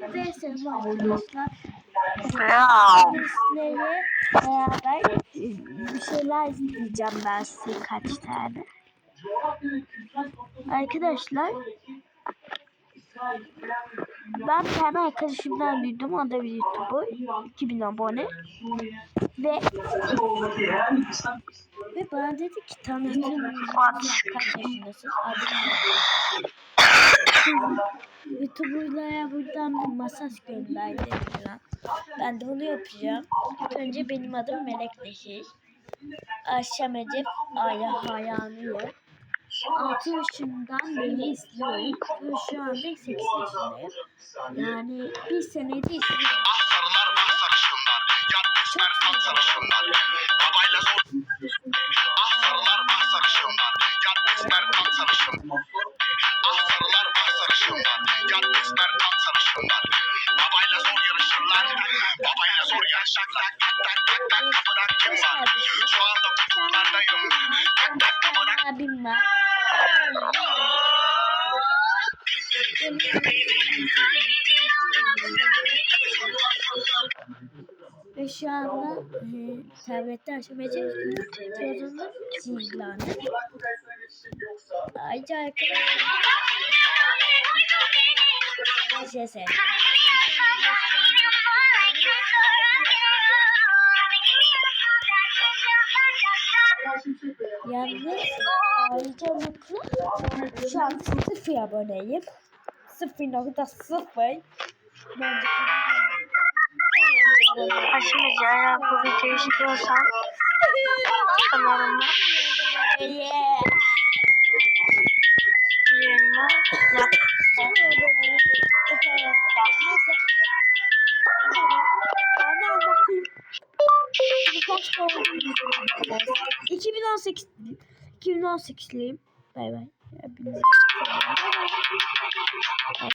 Selam arkadaşlar. Sizlere beraber bir şeyler izleyeceğim ben size kaç tane. Arkadaşlar ben bir tane arkadaşımdan duydum. O da bir YouTuber. 2000 abone. Ve ve bana dedi ki tanıdığım? Adım ne? YouTuber'lara buradan bir masaj gönderdi falan. Ben de onu yapacağım. İlk önce benim adım Melek Neşir. Ayşem Edip Aya Hayanıyor. 6 yaşından beri izliyorum. Ve şu anda 8 yaşındayım. Yani bir senede izliyorum. Ah sarışınlar Ah sarılar ah sarışınlar Yat esmer ah sarışınlar Babayla zor yarışırlar. Babayla zor yarışırlar Tak tak tak tak kapıdan kim var? Şu anda kutuplardayım. Tak tak kapıdan Abim var. Şu anda e, tablette açamayacağız. Televizyonda zihlandı. Ayrıca arkadaşlar ses et. Yalnız ayrıca mutlu şu an sıfır aboneyim. 0.0 Bence Aşırıca eğer bu videoyu istiyorsan kanalıma yerine yap. Ben de anlatayım. Şimdi kaç doğum 2018 2018'liyim. Bay bay. Hepinize.